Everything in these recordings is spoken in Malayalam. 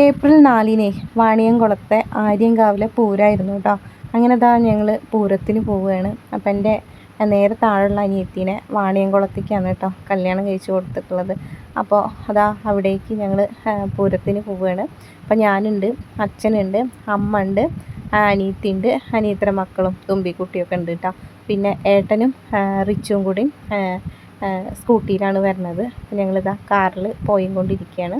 ഏപ്രിൽ നാലിന് വാണിയംകുളത്തെ ആര്യങ്കാവിലെ പൂരമായിരുന്നു കേട്ടോ അങ്ങനെ ദാ ഞങ്ങൾ പൂരത്തിന് പോവുകയാണ് അപ്പം എന്റെ നേരെ താഴെയുള്ള അനിയത്തിനെ വാണിയംകുളത്തേക്കാണ് കേട്ടോ കല്യാണം കഴിച്ചു കൊടുത്തിട്ടുള്ളത്. അപ്പോൾ അതാ അവിടേക്ക് ഞങ്ങൾ പൂരത്തിന് പോവുകയാണ് അപ്പം ഞാനുണ്ട് അച്ഛനുണ്ട് അമ്മ ഉണ്ട് അനിയത്തിയുണ്ട് അനിയത്തിന്റെ മക്കളും തുമ്പിക്കുട്ടിയൊക്കെ ഉണ്ട് കേട്ടോ പിന്നെ ഏട്ടനും റിച്ചും കൂടി സ്കൂട്ടിയിലാണ് വരുന്നത് ഞങ്ങളിതാ കാറിൽ പോയിക്കൊണ്ടിരിക്കുകയാണ്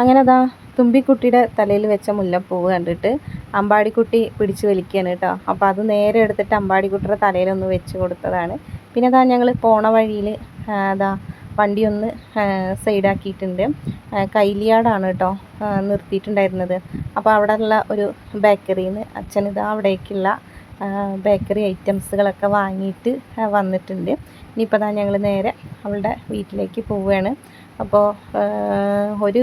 അങ്ങനെ അതാ തുമ്പിക്കുട്ടിയുടെ തലയിൽ വെച്ച മുല്ലപ്പൂവ് കണ്ടിട്ട് അമ്പാടിക്കുട്ടി പിടിച്ച് വലിക്കുകയാണ് കേട്ടോ. അപ്പോൾ അത് നേരെ എടുത്തിട്ട് അമ്പാടിക്കുട്ടിയുടെ തലയിലൊന്ന് വെച്ച് കൊടുത്തതാണ്. പിന്നെ അതാ ഞങ്ങൾ പോണ വഴിയിൽ അതാ വണ്ടി ഒന്ന് സൈഡാക്കിയിട്ടുണ്ട് കൈലിയാടാണ് കേട്ടോ നിർത്തിയിട്ടുണ്ടായിരുന്നത്. അപ്പോൾ അവിടെ ഉള്ള ഒരു ബേക്കറിയിൽ നിന്ന് അച്ഛനിതാ അവിടേക്കുള്ള ബേക്കറി ഐറ്റംസുകളൊക്കെ വാങ്ങിയിട്ട് വന്നിട്ടുണ്ട്. ഇനിയിപ്പോൾ അതാ ഞങ്ങൾ നേരെ അവളുടെ വീട്ടിലേക്ക് പോവുകയാണ്. അപ്പോൾ ഒരു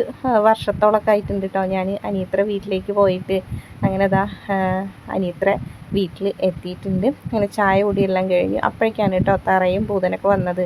വർഷത്തോളമൊക്കെ ആയിട്ടുണ്ട് കേട്ടോ ഞാൻ അനിയത്ര വീട്ടിലേക്ക് പോയിട്ട് അങ്ങനെ അതാ അനിയത്ര വീട്ടിൽ എത്തിയിട്ടുണ്ട്. അങ്ങനെ ചായ കൂടിയെല്ലാം കഴിഞ്ഞ് അപ്പോഴേക്കാണ് കേട്ടോ തറയും പൂതനൊക്കെ വന്നത്.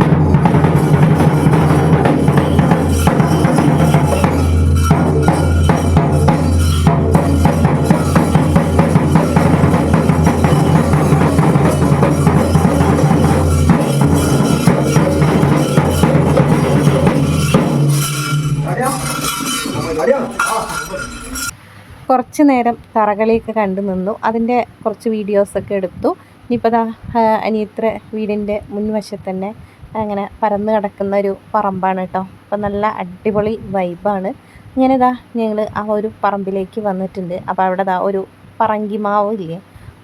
കുറച്ച് നേരം തറകളിയൊക്കെ കണ്ടു നിന്നു. അതിന്റെ കുറച്ച് വീഡിയോസൊക്കെ എടുത്തു. ഇനിയിപ്പോൾ അനിയത്ര വീടിന്റെ മുൻവശത്ത് തന്നെ അങ്ങനെ പരന്ന് കിടക്കുന്ന ഒരു പറമ്പാണ് കേട്ടോ. അപ്പോൾ നല്ല അടിപൊളി വൈബാണ് ഇങ്ങനെ ഇതാ ഞങ്ങൾ ആ ഒരു പറമ്പിലേക്ക് വന്നിട്ടുണ്ട്. അപ്പോൾ അവിടെ ദാ ഒരു പറങ്കി മാവ് ഇല്ലേ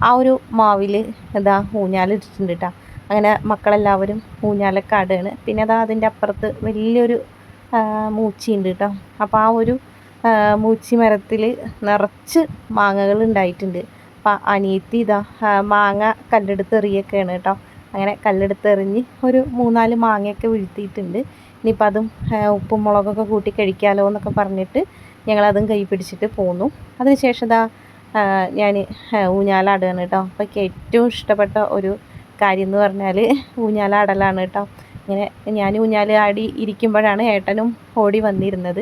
ആ ഒരു മാവിൽ ഇതാ ഊഞ്ഞാലിട്ടിട്ടുണ്ട് കേട്ടോ. അങ്ങനെ മക്കളെല്ലാവരും ഊഞ്ഞാലൊക്കെ ആടുകയാണ്. പിന്നെ അതാ അതിന്റെ അപ്പുറത്ത് വലിയൊരു മൂച്ചിയുണ്ട് കേട്ടോ അപ്പോൾ ആ ഒരു മൂച്ചി മരത്തിൽ നിറച്ച് മാങ്ങകൾ ഉണ്ടായിട്ടുണ്ട്. അപ്പം അനിയത്തി ഇതാ മാങ്ങ കല്ലെടുത്ത് എറിയൊക്കെയാണ് കേട്ടോ അങ്ങനെ കല്ലെടുത്ത് എറിഞ്ഞ് ഒരു മൂന്നാൽ മാങ്ങയൊക്കെ വീഴ്ത്തിയിട്ടുണ്ട്. ഇനിയിപ്പോൾ അതും ഉപ്പും മുളകൊക്കെ കൂട്ടി കഴിക്കാമല്ലോ എന്നൊക്കെ പറഞ്ഞിട്ട് ഞങ്ങളതും കൈ പിടിച്ചിട്ട് പോന്നു. അതിനുശേഷം ഇതാ ഞാൻ ഊഞ്ഞാലാടുകയാണ് കേട്ടോ അപ്പോൾ എനിക്ക് ഏറ്റവും ഇഷ്ടപ്പെട്ട ഒരു കാര്യം എന്ന് പറഞ്ഞാൽ ഊഞ്ഞാലാടലാണ് കേട്ടോ ഇങ്ങനെ ഞാൻ ഊഞ്ഞാൽ ആടി ഇരിക്കുമ്പോഴാണ് ഏട്ടനും ഓടി വന്നിരുന്നത്.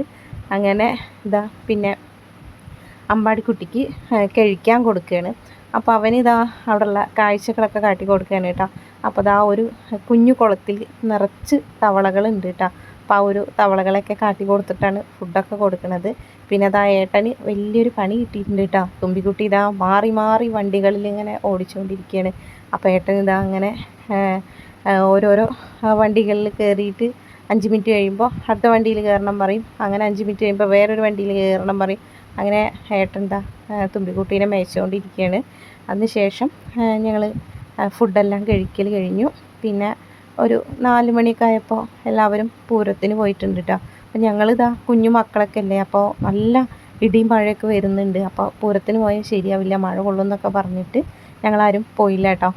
അങ്ങനെ ഇതാ പിന്നെ അമ്പാടിക്കുട്ടിക്ക് കഴിക്കാൻ കൊടുക്കുകയാണ്. അപ്പോൾ അവനിതാ അവിടെയുള്ള കാഴ്ചകളൊക്കെ കാട്ടി കൊടുക്കുകയാണ് കേട്ടോ. അപ്പോൾ അതാ ഒരു കുഞ്ഞു കുളത്തിൽ നിറച്ച് തവളകളുണ്ട് കേട്ടോ. അപ്പോൾ ആ ഒരു തവളകളൊക്കെ കാട്ടി കൊടുത്തിട്ടാണ് ഫുഡൊക്കെ കൊടുക്കുന്നത്. പിന്നെ അതാ ഏട്ടന് വലിയൊരു പണി കിട്ടിയിട്ടുണ്ട് കേട്ടോ. തുമ്പിക്കുട്ടി ഇതാ മാറി മാറി വണ്ടികളിൽ ഇങ്ങനെ ഓടിച്ചുകൊണ്ടിരിക്കുകയാണ്. അപ്പോൾ ഏട്ടൻ ഇതാ അങ്ങനെ ഓരോരോ വണ്ടികളിൽ കയറിയിട്ട് അഞ്ച് മിനിറ്റ് കഴിയുമ്പോൾ അടുത്ത വണ്ടിയിൽ കയറണം പറയും. അങ്ങനെ അഞ്ച് മിനിറ്റ് കഴിയുമ്പോൾ വേറൊരു വണ്ടിയിൽ കയറണം പറയും. അങ്ങനെ ഏട്ടന്റെ തുമ്പിക്കുട്ടീനെ മേയിച്ചുകൊണ്ടിരിക്കുകയാണ് അതിനുശേഷം ഞങ്ങൾ ഫുഡെല്ലാം കഴിക്കൽ കഴിഞ്ഞു. പിന്നെ ഒരു നാല് മണിയൊക്കെ ആയപ്പോൾ എല്ലാവരും പൂരത്തിന് പോയിട്ടുണ്ട് കേട്ടോ അപ്പം ഞങ്ങളിതാ കുഞ്ഞു മക്കളൊക്കെ അല്ലേ അപ്പോൾ നല്ല ഇടിയും മഴയൊക്കെ വരുന്നുണ്ട്. അപ്പോൾ പൂരത്തിന് പോയാൽ ശരിയാവില്ല മഴ കൊള്ളുമെന്നൊക്കെ പറഞ്ഞിട്ട് ഞങ്ങളാരും പോയില്ല കേട്ടോ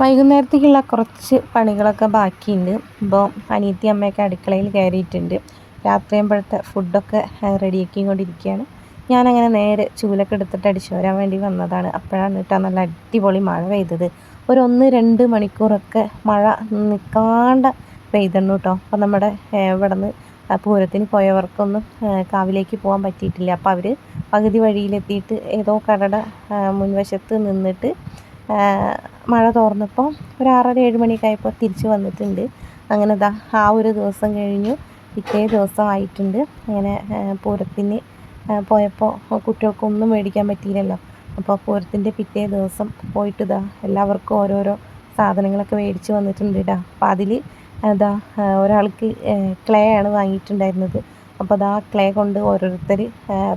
വൈകുന്നേരത്തേക്കുള്ള കുറച്ച് പണികളൊക്കെ ബാക്കിയുണ്ട്. അപ്പോൾ അനിയത്തി അമ്മയൊക്കെ അടുക്കളയിൽ കയറിയിട്ടുണ്ട്. രാത്രിയാകുമ്പോഴത്തെ ഫുഡൊക്കെ റെഡിയാക്കിക്കൊണ്ടിരിക്കുകയാണ്. ഞാനങ്ങനെ നേരെ ചൂലൊക്കെ എടുത്തിട്ട് അടിച്ചു വരാൻ വേണ്ടി വന്നതാണ്. അപ്പോഴാണ് കേട്ടോ നല്ല അടിപൊളി മഴ പെയ്തത്. ഒരു ഒന്ന് രണ്ട് മണിക്കൂറൊക്കെ മഴ നിൽക്കാണ്ട പെയ്തണ്ണു കേട്ടോ. അപ്പോൾ നമ്മുടെ ഇവിടെ നിന്ന് പൂരത്തിന് പോയവർക്കൊന്നും കാവിലേക്ക് പോകാൻ പറ്റിയിട്ടില്ല. അപ്പോൾ അവർ പകുതി വഴിയിലെത്തിയിട്ട് ഏതോ കടയുടെ മുൻവശത്ത് നിന്നിട്ട് മഴ തോർന്നപ്പോൾ ഒരു ആറര ഏഴ് മണിയൊക്കെ ആയപ്പോൾ തിരിച്ച് വന്നിട്ടുണ്ട്. അങ്ങനെ ദാ ആ ഒരു ദിവസം കഴിഞ്ഞു. പിറ്റേ ദിവസമായിട്ടുണ്ട്. അങ്ങനെ പൂരത്തിന് പോയപ്പോൾ കുട്ടികൾക്കൊന്നും മേടിക്കാൻ പറ്റിയില്ലല്ലോ. അപ്പോൾ പൂരത്തിന്റെ പിറ്റേ ദിവസം പോയിട്ട് ഇതാ എല്ലാവർക്കും ഓരോരോ സാധനങ്ങളൊക്കെ മേടിച്ച് വന്നിട്ടുണ്ട് ഇടാ അപ്പോൾ അതിൽ അതാ ഒരാൾക്ക് ക്ലേ ആണ് വാങ്ങിയിട്ടുണ്ടായിരുന്നത്. അപ്പോൾ അതാ ക്ലേ കൊണ്ട് ഓരോരുത്തർ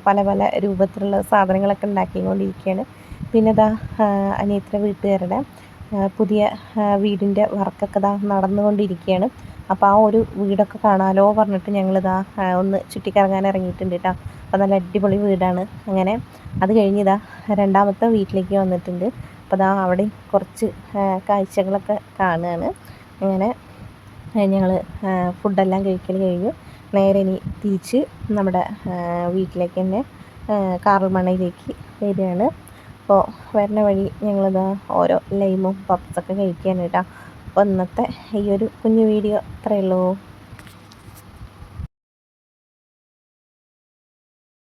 പല പല രൂപത്തിലുള്ള സാധനങ്ങളൊക്കെ ഉണ്ടാക്കിക്കൊണ്ടിരിക്കുകയാണ്. പിന്നെ ഇതാ അനിയത്തിന്റെ വീട്ടുകാരുടെ പുതിയ വീടിന്റെ വർക്കൊക്കെ ഇതാ നടന്നുകൊണ്ടിരിക്കുകയാണ് അപ്പോൾ ആ ഒരു വീടൊക്കെ കാണാമല്ലോ പറഞ്ഞിട്ട് ഞങ്ങളിതാ ഒന്ന് ചുറ്റിക്കറങ്ങാൻ ഇറങ്ങിയിട്ടുണ്ട് കേട്ടോ അപ്പോൾ നല്ല അടിപൊളി വീടാണ് അങ്ങനെ. അത് കഴിഞ്ഞിതാ രണ്ടാമത്തെ വീട്ടിലേക്ക് വന്നിട്ടുണ്ട്. അപ്പോൾ അതാ അവിടെ കുറച്ച് കാഴ്ചകളൊക്കെ കാണുകയാണ് അങ്ങനെ ഞങ്ങൾ ഫുഡെല്ലാം കഴിക്കൽ കഴിഞ്ഞു. നേരെ ഇനി തിരിച്ച് നമ്മുടെ വീട്ടിലേക്ക് തന്നെ കാറൽമണയിലേക്ക് വരികയാണ്. അപ്പോൾ വരുന്ന വഴി ഞങ്ങളിതാ ഓരോ ലൈമും പപ്സൊക്കെ കഴിക്കുകയാണ് അപ്പോൾ ഇന്നത്തെ ഈ ഒരു കുഞ്ഞു വീഡിയോ അത്രയേ ഉള്ളൂ